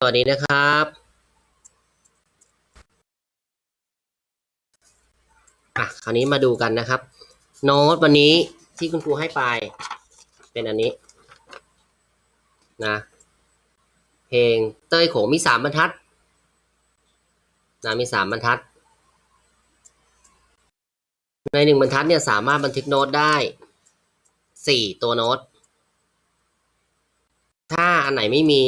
สวัสดีนะครับ อะ คราวนี้มาดูกันนะครับ โน้ตวันนี้ที่คุณครูให้ไป เป็นอันนี้ นะ เพลงเต้ยโขงมีสามบรรทัด นะมีสามบรรทัด ในหนึ่งบรรทัดเนี่ยสามารถบันทึกโน้ตได้สี่ตัวโน้ต ถ้าอันไหนไม่มี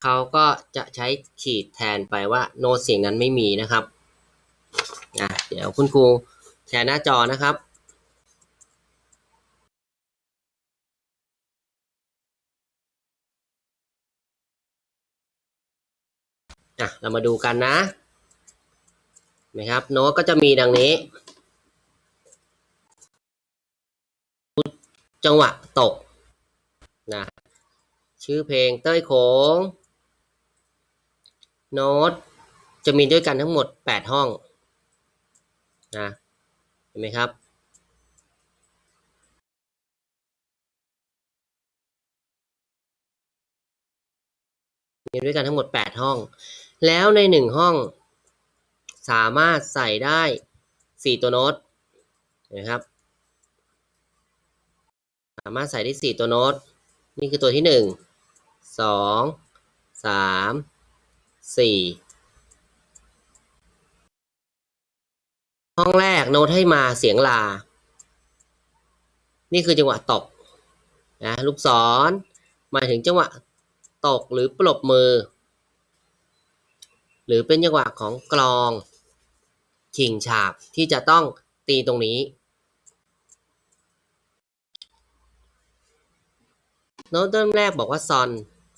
เขาก็จะใช้ขีดแทนไปว่าโน้ตเสียงนั้นไม่มีนะครับอะเดี๋ยวคุณครูแชร์หน้าจอนะครับอะเรามาดูกันนะนะครับโน้ตก็จะมีดังนี้ จังหวะตกนะชื่อเพลงเต้ยโขง โน้ตจะมีด้วยกันทั้งหมด 8 ห้องนะเห็นไหมครับ มีด้วยกันทั้งหมด 8 ห้อง แล้วใน 1 ห้อง สามารถใส่ได้ 4 ตัวโน้ตนะครับ สามารถใส่ได้ 4 ตัวโน้ต นี่คือตัวที่ 1 2 3 4ห้องแรกโน้ตให้มาเสียงลา นี่คือจังหวะตกนะลูกศรหมายถึงจังหวะตกหรือปรบมือ หรือเป็นจังหวะของกลองชิงฉาบที่จะต้องตีตรงนี้ โน้ตเริ่มแรกบอกว่าซอน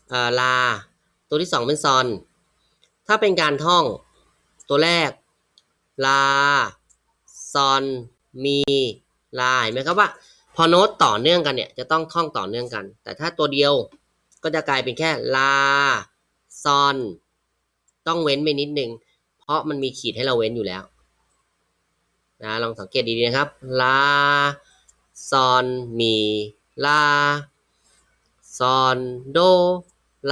เออลา ตัวที่สองเป็นซอน ถ้าเป็นการท่อง ตัวแรก ลา ซอน มี ลาเห็นไหมครับว่า พอโน้ตต่อเนื่องกันเนี่ยจะต้องท่องต่อเนื่องกัน แต่ถ้าตัวเดียวก็จะกลายเป็นแค่ ลา ซอน ต้องเว้นไปนิดนึง เพราะมันมีขีดให้เราเว้นอยู่แล้วนะลองสังเกตดีๆนะครับ ลา ซอน มี ลา ซอน โด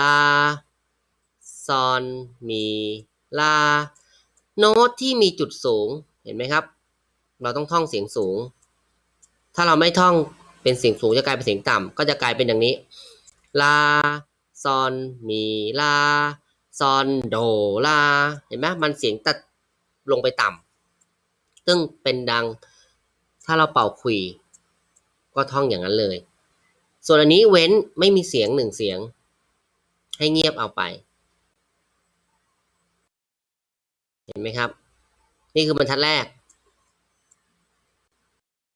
ลา ซอนมีลา โน้ตที่มีจุดสูงเห็นไหมครับ เราต้องท่องเสียงสูง ถ้าเราไม่ท่องเป็นเสียงสูงจะกลายเป็นเสียงต่ำก็จะกลายเป็นอย่างนี้ ลาซอนมีลาซอนโดลาเห็นไหมมันเสียงตัดลงไปต่ำซึ่งเป็นดังถ้าเราเป่าขลุ่ยก็ท่องอย่างนั้นเลย ส่วนอันนี้เว้นไม่มีเสียงหนึ่งเสียง ให้เงียบเอาไป เห็นไหมครับ นี่คือบรรทัดแรก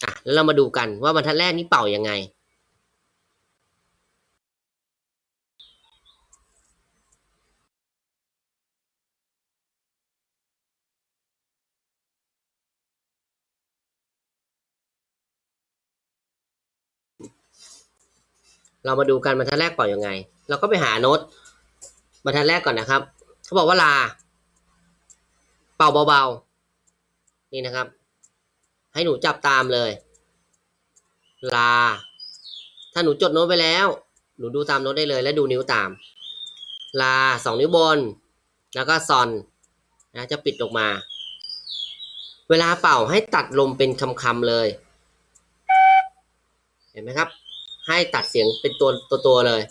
อะแล้วเรามาดูกันว่าบรรทัดแรกนี้เป่ายังไง เรามาดูกันบรรทัดแรกเป่ายังไง เราก็ไปหาโน้ตบรรทัดแรกก่อนนะครับ เขาบอกว่าลา เป่าเบาๆ นี่นะครับ ให้หนูจับตามเลย ลา ถ้าหนูจดโน้ตไปแล้ว หนูดูตามโน้ตได้เลย และดูนิ้วตาม ลาสองนิ้วบน แล้วก็ซอนนะจะปิดลงมา เวลาเป่าให้ตัดลมเป็นคำๆเลย เห็นไหมครับ ให้ตัดเสียงเป็นตัวตัวตัวเลย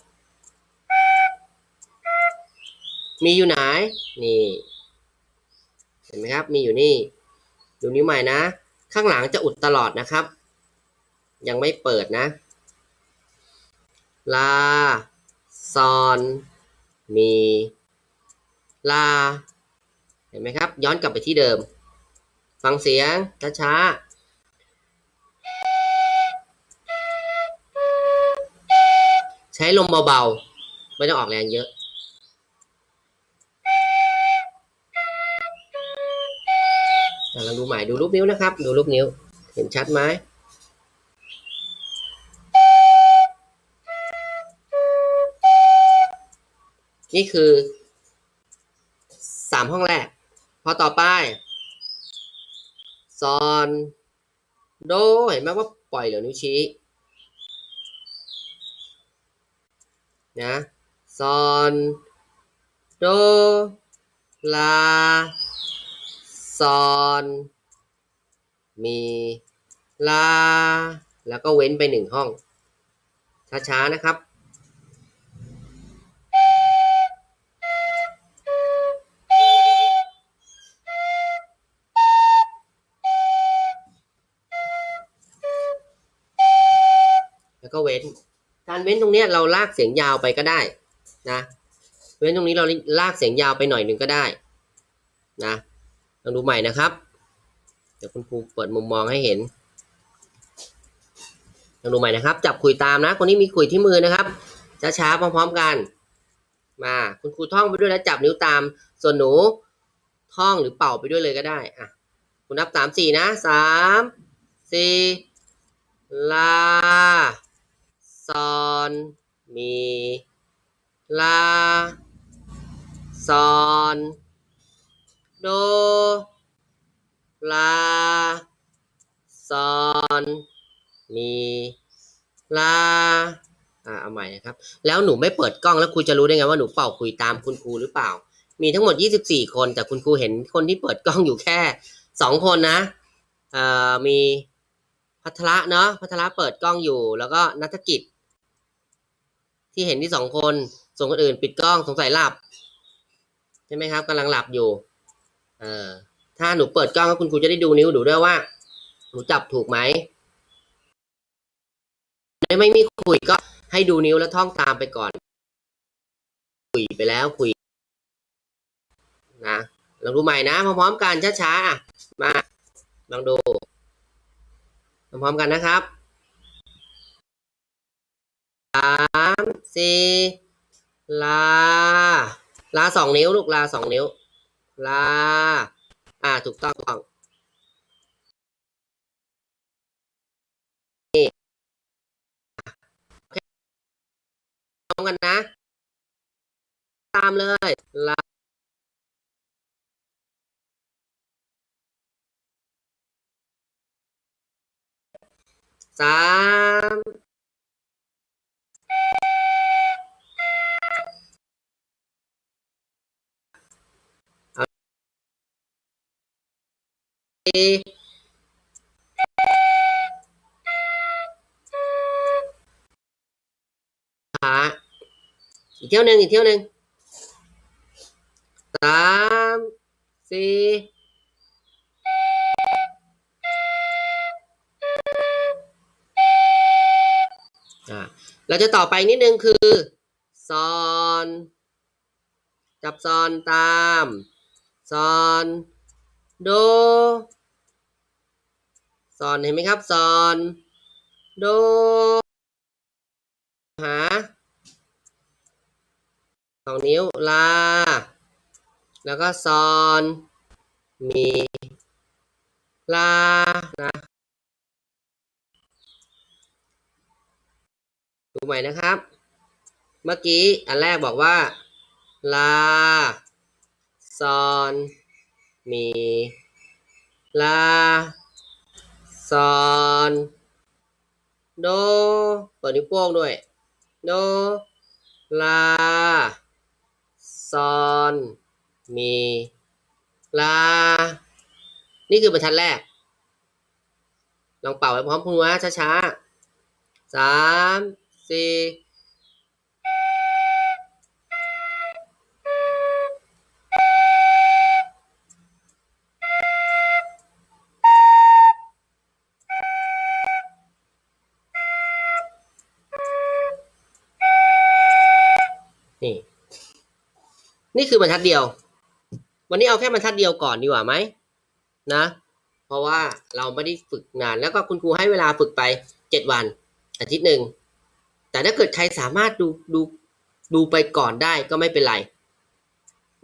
มีอยู่ไหน นี่ เห็นไหมครับ มีอยู่นี่ ดูนิ้วใหม่นะ ข้างหลังจะอุดตลอดนะครับ ยังไม่เปิดนะ ลา ซอน มี ลา เห็นไหมครับ ย้อนกลับไปที่เดิม ฟังเสียง ช้าๆใช้ลมเบาๆ ไม่ต้องออกแรงเยอะ ดูใหม่ดูรูปนิ้วนะครับ ดูรูปนิ้ว เห็นชัดไหมนี่คือสามห้องแรก พอต่อไปซอนโดเห็นไหมว่าปล่อยเหลือนิ้วชี้นะซอนโดลา ซอนมีลา แล้วก็เว้นไปหนึ่งห้อง ช้า ๆ นะครับ แล้วก็เว้น การเว้นตรงเนี้ยเราลากเสียงยาวไปก็ได้นะ เว้นตรงนี้เราลากเสียงยาวไปหน่อยหนึ่งก็ได้นะ ลองดูใหม่นะครับ เดี๋ยวคุณครูเปิดมุมมองให้เห็นลองดูใหม่นะครับ จับขุยตามนะ คนนี้มีขุยที่มือนะครับ ช้าๆ พร้อมๆกัน มา คุณครูท่องไปด้วยแล้วจับนิ้วตาม ส่วนหนูท่องหรือเป่าไปด้วยเลยก็ได้ อะ คุณนับสามสี่นะสามสี่ลาซอนมีลาซอน โด ลา ซอน มี ลา อ่า เอาใหม่นะครับ แล้วหนูไม่เปิดกล้องแล้วครูจะรู้ได้ไงว่าหนูเป่าคุยตามคุณครูหรือเปล่า มีทั้งหมด 24 คน แต่คุณครูเห็นคนที่เปิดกล้องอยู่แค่2คนนะ เอ่อ มีพัทระเนาะ พัทระเปิดกล้องอยู่ แล้วก็นัฐกิจ ที่เห็นที่สองคน ส่วนคนอื่นปิดกล้องสงสัยหลับ ใช่ไหมครับกำลังหลับอยู่ อ่อถ้าหนูเปิดกล้องก็คุณครูจะได้ดูนิ้วหนูด้วยว่า หนูจับถูกไหมไม่มีคุยก็ให้ดูนิ้วแล้วท่องตามไปก่อน คุยไปแล้วคุย นะลองดูใหม่นะพร้อมๆกันช้าๆอะมาลองดูพร้อมๆกันนะครับสามสี่ลา ลาสองนิ้วลูกลาสองนิ้ว ลา อ่า ถูกต้องถูกต้องพร้อมกันนะ ตามเลย ลาสาม ขาอีกเที่ยวหนึ่งอีกเที่ยวหนึ่งสามสี่เราจะต่อไปนิดนึงคือซอนจับซอนตามซอน โด ซอนเห็นไหมครับซอนโดหาสองนิ้วลา แล้วก็ซอนมีลานะดูใหม่นะครับ เมื่อกี้อันแรกบอกว่า ลาซอนมีลา ซอนโดเปิดนิ้วโป้งด้วยโดลาซอนมีลา นี่คือบรรทัดแรก ลองเป่าไปพร้อมคุณว่าช้าๆสามสี่ นี่คือบรรทัดเดียว วันนี้เอาแค่บรรทัดเดียวก่อนดีกว่าไหมนะ เพราะว่าเราไม่ได้ฝึกนาน แล้วก็คุณครูให้เวลาฝึกไปเจ็ดวันอาทิตย์หนึ่งแต่ถ้าเกิดใครสามารถดูดูดูไปก่อนได้ก็ไม่เป็นไร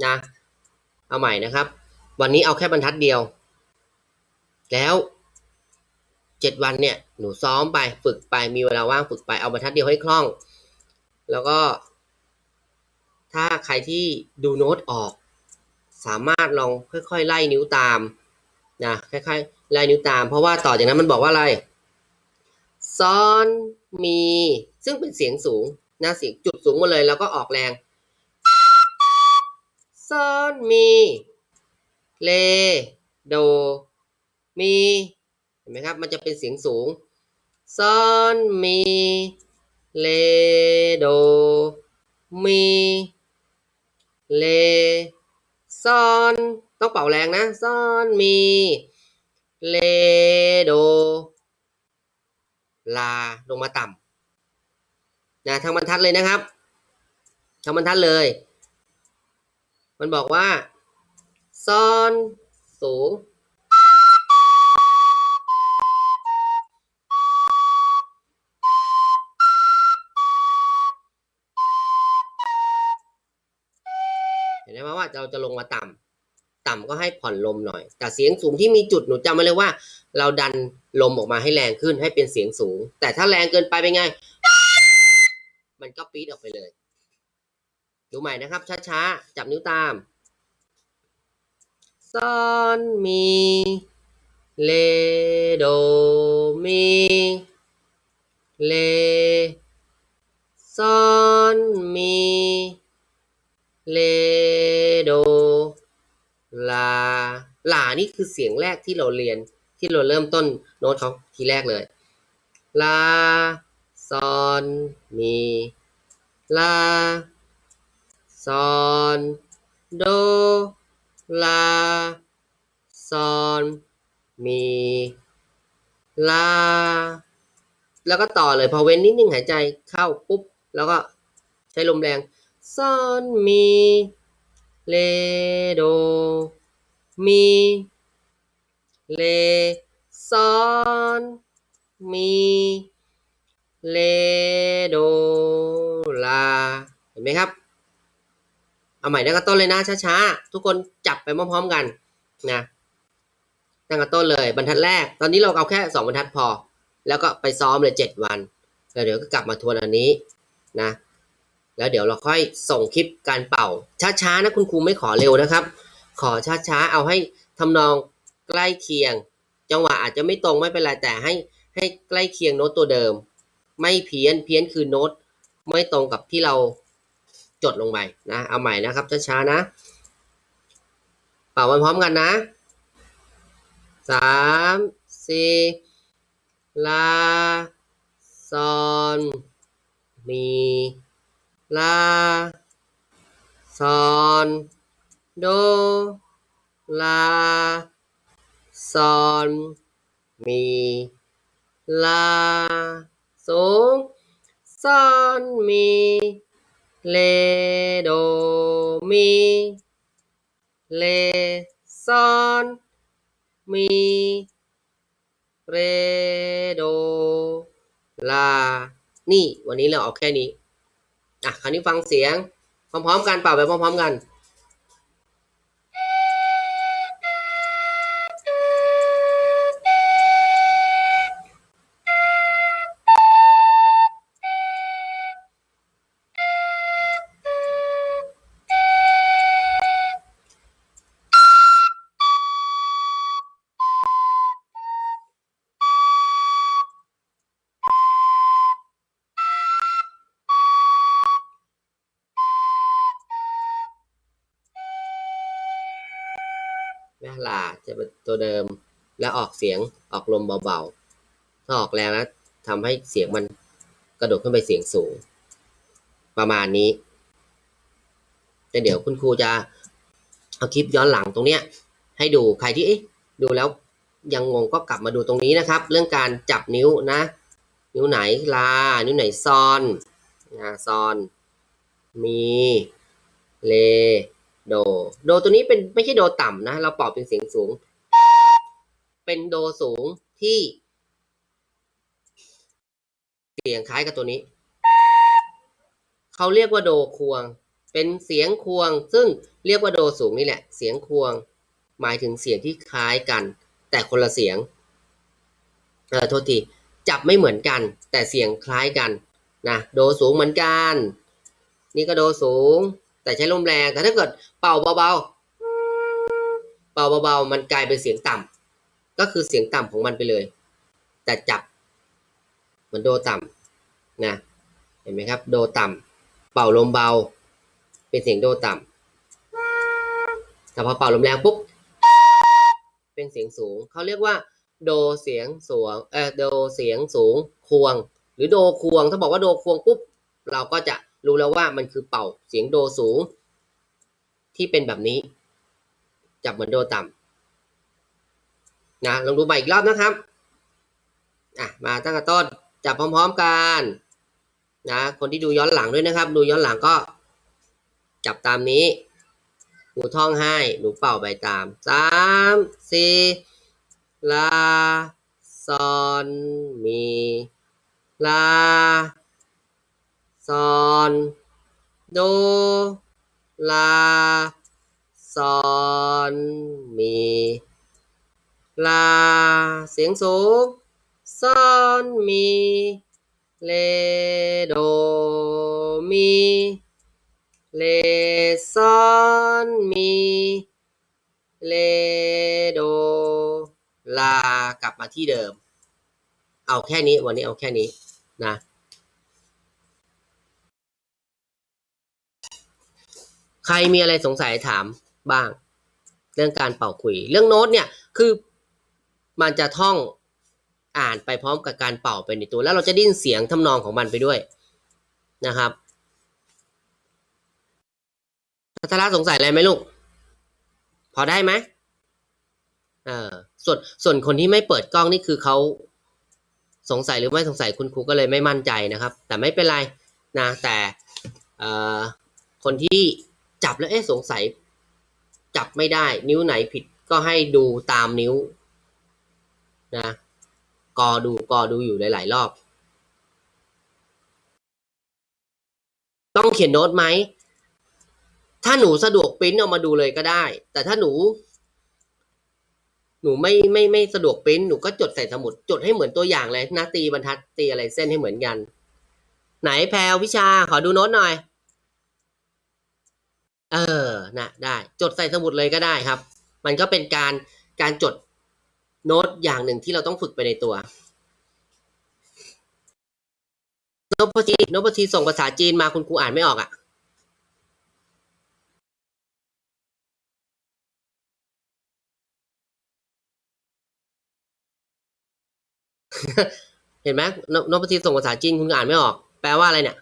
นะ เอาใหม่นะครับ วันนี้เอาแค่บรรทัดเดียว แล้วเจ็ดวันเนี่ยหนูซ้อมไปฝึกไปมีเวลาว่างฝึกไปเอาบรรทัดเดียวให้คล่อง แล้วก็ ถ้าใครที่ดูโน้ตออก สามารถลองค่อยๆ ไล่นิ้วตามนะค่อยๆไล่นิ้วตาม เพราะว่าต่อจากนั้นมันบอกว่าอะไรซอนมี ซึ่งเป็นเสียงสูงนะเสียงจุดสูงมาเลยแล้วก็ออกแรงซอนมีเลโดมีเห็นไหมครับ มันจะเป็นเสียงสูงซอนมีเลโดมี เลซอนต้องเป่าแรงนะซอนมีเลโดลาลงมาต่ำนะทางบรรทัดเลยนะครับทางบรรทัดเลย มันบอกว่าซอนสูง เห็นไหมว่าเราจะลงมาต่ำต่ำก็ให้ผ่อนลมหน่อย แต่เสียงสูงที่มีจุดหนูจำไว้เลยว่า เราดันลมออกมาให้แรงขึ้นให้เป็นเสียงสูง แต่ถ้าแรงเกินไปเป็นไง มันก็ปี๊ดออกไปเลย ดูใหม่นะครับ ช้าๆ จับนิ้วตามซอนมีเลโดมีเลซอนมีเล โด ลา ลา นี่คือเสียงแรกที่เราเรียน ที่เราเริ่มต้นโน้ตเขาทีแรกเลย ลา ซอน มี ลา ซอน โด ลา ซอน มี ลา แล้วก็ต่อเลยพอเว้นนิดนึงหายใจเข้าปุ๊บ แล้วก็ใช้ลมแรงซอน มี เลโด มีเลซอนมีเลโดลาเห็นไหมครับ เอาใหม่ตั้งแต่ต้นเลยนะช้าๆ ทุกคนจับไปพร้อมๆกันนะตั้งแต่ต้นเลยบรรทัดแรก ตอนนี้เราเอาแค่สองบรรทัดพอ แล้วก็ไปซ้อมเลยเจ็ดวันแล้วเดี๋ยวก็กลับมาทวนอันนี้นะ แล้วเดี๋ยวเราค่อยส่งคลิปการเป่า ช้าๆนะคุณครูไม่ขอเร็วนะครับ ขอช้าๆเอาให้ทำนองใกล้เคียง จังหวะอาจจะไม่ตรงไม่เป็นไรแต่ให้ให้ใกล้เคียงโน้ตตัวเดิม ไม่เพี้ยนเพี้ยนคือโน้ตไม่ตรงกับที่เราจดลงไปนะเอาใหม่นะครับช้าๆนะ เป่ามันพร้อมกันนะสามสี่ลาซอนมี ลา ซอน โด ลา ซอน มี ลา สูง ซอน มี เล โด มี เล ซอน มี เร โด ลา นี่ วันนี้เราเอาแค่นี้ อะคราวนี้ฟังเสียงพร้อมๆกันเป่าไปพร้อมๆกัน เสียงออกลมเบาๆ ถ้าออกแรงแล้วทำให้เสียงมันกระโดดขึ้นไปเสียงสูง ประมาณนี้แต่เดี๋ยวคุณครูจะเอาคลิปย้อนหลังตรงเนี้ยให้ดูใครที่ดูแล้วยังงงก็กลับมาดูตรงนี้นะครับ เรื่องการจับนิ้วนะ นิ้วไหนลา นิ้วไหนซอนนะซอน มีเลโด โดตัวนี้เป็นไม่ใช่โดต่ำนะ เราเป่าเป็นเสียงสูง เป็นโดสูงที่ เสียงคล้ายกับตัวนี้ เขาเรียกว่าโดควง เป็นเสียงควง ซึ่งเรียกว่าโดสูงนี่แหละ เสียงควง หมายถึงเสียงที่คล้ายกัน แต่คนละเสียง เออโทษทีจับไม่เหมือนกัน แต่เสียงคล้ายกันนะโดสูงเหมือนกัน นี่ก็โดสูง แต่ใช้ลมแรงแต่ถ้าเกิดเป่าเบาๆเป่าเบาๆมันกลายเป็นเสียงต่ำ ก็คือเสียงต่ำของมันไปเลย แต่จับเหมือนโดต่ำนะเห็นไหมครับ โดต่ำเป่าลมเบา เป็นเสียงโดต่ำแต่พอเป่าลมแรงปุ๊บเป็นเสียงสูงเขาเรียกว่า โดเสียงสูงเออโดเสียงสูงควง หรือโดควง ถ้าบอกว่าโดควงปุ๊บเราก็จะรู้แล้วว่ามันคือเป่าเสียงโดสูง ที่เป็นแบบนี้ จับเหมือนโดต่ำ นะลองดูใหม่อีกรอบนะครับอะมาตั้งแต่ต้นจับพร้อม ๆกันนะคนที่ดูย้อนหลังด้วยนะครับ ดูย้อนหลังก็ จับตามนี้หนูท่องให้หนูเป่าไปตามสามสี่ลาซอนมีลาซอนโดลาซอนมี ลา เสียงสูงซอนมีเลโดมีเลซอนมีเลโดลากลับมาที่เดิม เอาแค่นี้วันนี้เอาแค่นี้นะใครมีอะไรสงสัยถามบ้าง เรื่องการเป่าขลุย เรื่องโน้ตเนี่ยคือ มันจะท่องอ่านไปพร้อมกับการเป่าไปในตัว แล้วเราจะได้นเสียงทำนองของมันไปด้วยนะครับพัทรสงสัยอะไรไหมลูก พอได้ไหมเออส่วนส่วนคนที่ไม่เปิดกล้องนี่คือเขาสงสัยหรือไม่สงสัยคุณครูก็เลยไม่มั่นใจนะครับ แต่ไม่เป็นไรนะแต่เอ่อคนที่จับแล้วเอ๊ะสงสัยจับไม่ได้ นิ้วไหนผิดก็ให้ดูตามนิ้ว นะกอดูกอดูอยู่หลายๆรอบ ต้องเขียนโน้ตไหม ถ้าหนูสะดวกปริ้นออกมาดูเลยก็ได้ แต่ถ้าหนู หนูไม่ไม่ไม่สะดวกปริ้นหนูก็จดใส่สมุด จดให้เหมือนตัวอย่างเลยนะตีบรรทัดตีอะไรเส้นให้เหมือนกัน ไหนแพลววิชาขอดูโน้ตหน่อย เออนะได้ จดใส่สมุดเลยก็ได้ครับ มันก็เป็นการการจด โน้ตอย่างหนึ่งที่เราต้องฝึกไปในตัวนพจีนพจีส่งภาษาจีนมาคุณครูอ่านไม่ออกอะเห็นไหมนนพจีส่งภาษาจีนคุณอ่านไม่ออก แปลว่าอะไรเนี่ย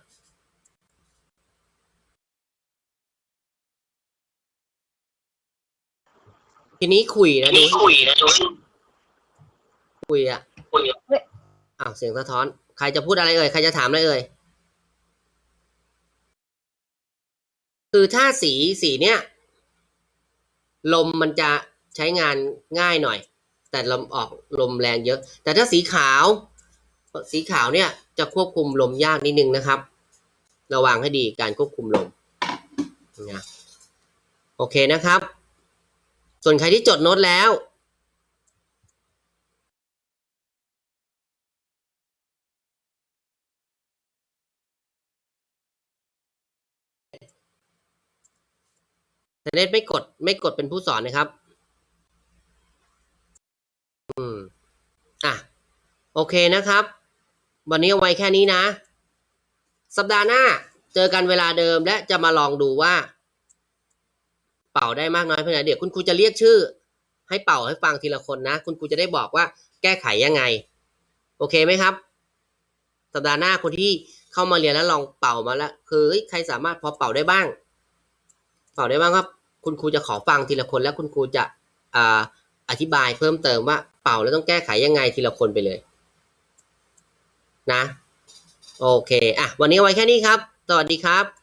ทีนี้คุยนะดูคุยนะดู คุยอะคุยอ้าวเสียงสะท้อน ใครจะพูดอะไรเอ่ย ใครจะถามอะไรเอ่ย คือถ้าสีสีเนี้ยลมมันจะใช้งานง่ายหน่อย แต่ลมออกลมแรงเยอะ แต่ถ้าสีขาว สีขาวเนี่ยจะควบคุมลมยากนิดนึงนะครับ ระวังให้ดีการควบคุมลมนะโอเคนะครับ ส่วนใครที่จดโน้ตแล้ว เนตไม่กดไม่กดเป็นผู้สอนนะครับ อืม อะ โอเคนะครับ วันนี้เอาไว้แค่นี้นะ สัปดาห์หน้า เจอกันเวลาเดิมและจะมาลองดูว่า เป่าได้มากน้อยเพียงไหนเดี๋ยวคุณครูจะเรียกชื่อ ให้เป่าให้ฟังทีละคนนะ คุณครูจะได้บอกว่าแก้ไขยังไง โอเคไหมครับ สัปดาห์หน้าคนที่เข้ามาเรียนแล้วลองเป่ามาแล้วคือใครสามารถพอเป่าได้บ้างเป่าได้บ้างครับ คุณครูจะขอฟังทีละคนแล้วคุณครูจะอ่าอธิบายเพิ่มเติมว่าเป่าแล้วต้องแก้ไขยังไงทีละคนไปเลย นะ โอเคอะวันนี้เอาไว้แค่นี้ครับ สวัสดีครับ